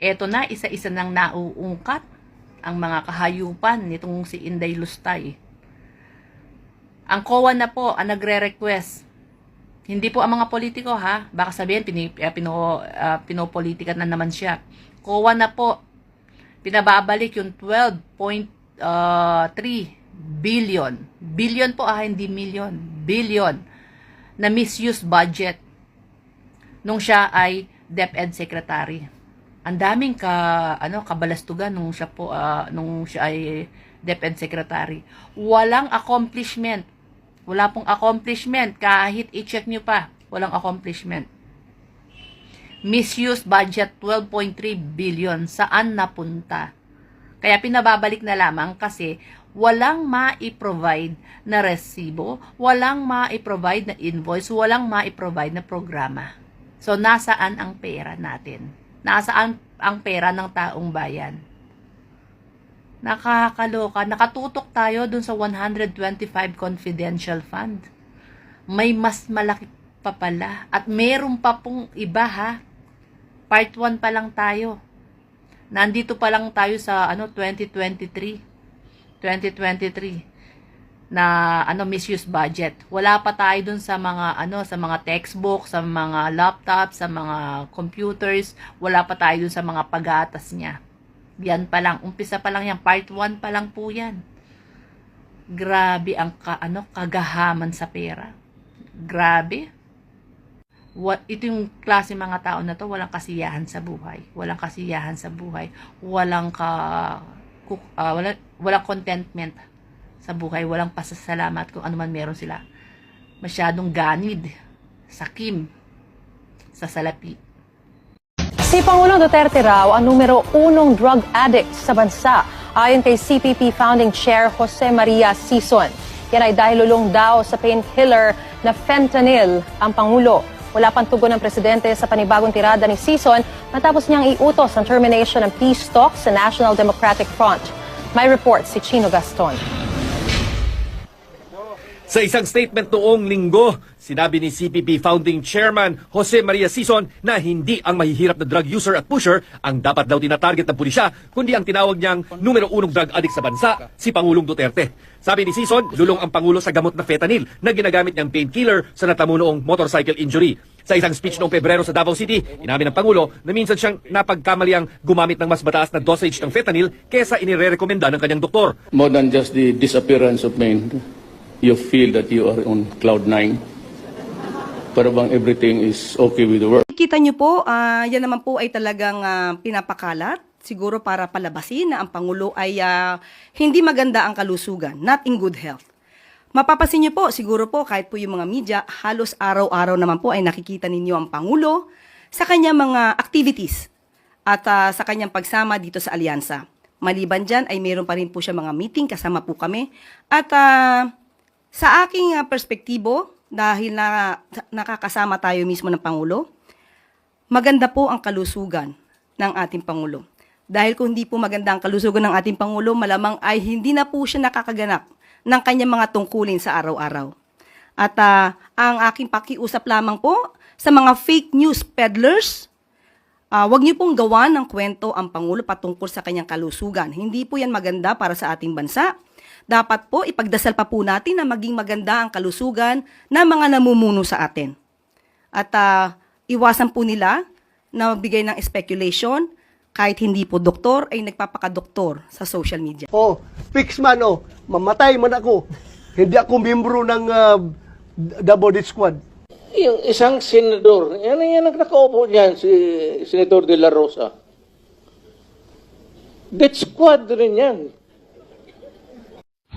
Eto na, isa-isa nang nauungkat ang mga kahayupan nitong si Inday Lustay. Ang COA na po ang nagre-request. Hindi po ang mga politiko ha. Baka sabihin, pini, uh, pino, uh, pinopolitika na naman siya. COA na po. Pinababalik yung 12.3 billion. Billion po ah, hindi million. Billion na misuse budget nung siya ay DepEd Secretary. Ang daming ka ano kabalastugan nung siya po ah, nung siya ay DepEd Secretary. Walang accomplishment. Wala pong accomplishment kahit i-check nyo pa. Walang accomplishment. Misuse budget 12.3 billion. Saan napunta? Kaya pinababalik na lamang kasi walang ma-provide na resibo, walang ma-provide na invoice, walang ma-provide na programa. So, nasaan ang pera natin? Nasaan ang pera ng taong bayan? Nakakaloka. Nakatutok tayo dun sa 125 confidential fund. May mas malaki pa pala. At meron pa pong iba ha. Part 1 pa lang tayo. Nandito pa lang tayo sa ano 2023. 2023 na ano misuse budget. Wala pa tayo dun sa mga ano sa mga textbook, sa mga laptop, sa mga computers, wala pa tayo dun sa mga pagatas niya. Yan pa lang, umpisa pa lang yan, part 1 pa lang po yan. Grabe ang ka, ano kagahaman sa pera. Grabe. What, ito yung klase mga tao na to, walang kasiyahan sa buhay. Walang kasiyahan sa buhay. Walang ka ku- ah, wala, walang contentment sa buhay, walang pasasalamat kung ano man meron sila. Masyadong ganid, sakim, sa salapi. Si Pangulong Duterte raw ang numero unong drug addict sa bansa ayon kay CPP Founding Chair Jose Maria Sison. Yan ay dahil lulong daw sa painkiller na fentanyl ang Pangulo. Wala pang tugon ng Presidente sa panibagong tirada ni Sison matapos niyang iutos ang termination ng peace talks sa National Democratic Front. May report si Chino Gaston. Sa isang statement noong linggo, sinabi ni CPP Founding Chairman Jose Maria Sison na hindi ang mahihirap na drug user at pusher ang dapat daw tinatarget ng pulisya, kundi ang tinawag niyang numero unong drug addict sa bansa, si Pangulong Duterte. Sabi ni Sison, lulong ang Pangulo sa gamot na fentanyl na ginagamit niyang painkiller sa natamo noong motorcycle injury. Sa isang speech noong Pebrero sa Davao City, inamin ng Pangulo na minsan siyang napagkamaliang gumamit ng mas mataas na dosage ng fentanyl kesa inirerekomenda ng kanyang doktor. more than just the disappearance of men, you feel that you are on cloud nine. Para bang everything is okay with the world. Kita nyo po, ah, yan naman po ay talagang ah, pinapakalat, siguro para palabasin na ang Pangulo ay ah, hindi maganda ang kalusugan, not in good health. Mapapasin nyo po, siguro po, kahit po yung mga media, halos araw-araw naman po ay nakikita ninyo ang Pangulo sa kanyang mga activities at ah, sa kanyang pagsama dito sa alyansa. Maliban dyan ay mayroon pa rin po siya mga meeting, kasama po kami. At ah, sa aking ah, perspektibo, dahil na, nakakasama tayo mismo ng Pangulo, maganda po ang kalusugan ng ating Pangulo. Dahil kung hindi po maganda ang kalusugan ng ating Pangulo, malamang ay hindi na po siya nakakaganap ng kanyang mga tungkulin sa araw-araw. At ah, ang aking pakiusap lamang po sa mga fake news peddlers, Ah, wag niyo pong gawa ng kwento ang Pangulo patungkol sa kanyang kalusugan. Hindi po yan maganda para sa ating bansa. Dapat po ipagdasal pa po natin na maging maganda ang kalusugan ng mga namumuno sa atin. At ah, iwasan po nila na magbigay ng speculation kahit hindi po doktor ay nagpapakadoktor sa social media. Oh, fix man oh. Mamatay man ako. Hindi ako membro ng uh, double squad. Yung isang senador, yan yan ang nakaupo niyan, si Senador De La Rosa. Death squad rin yan.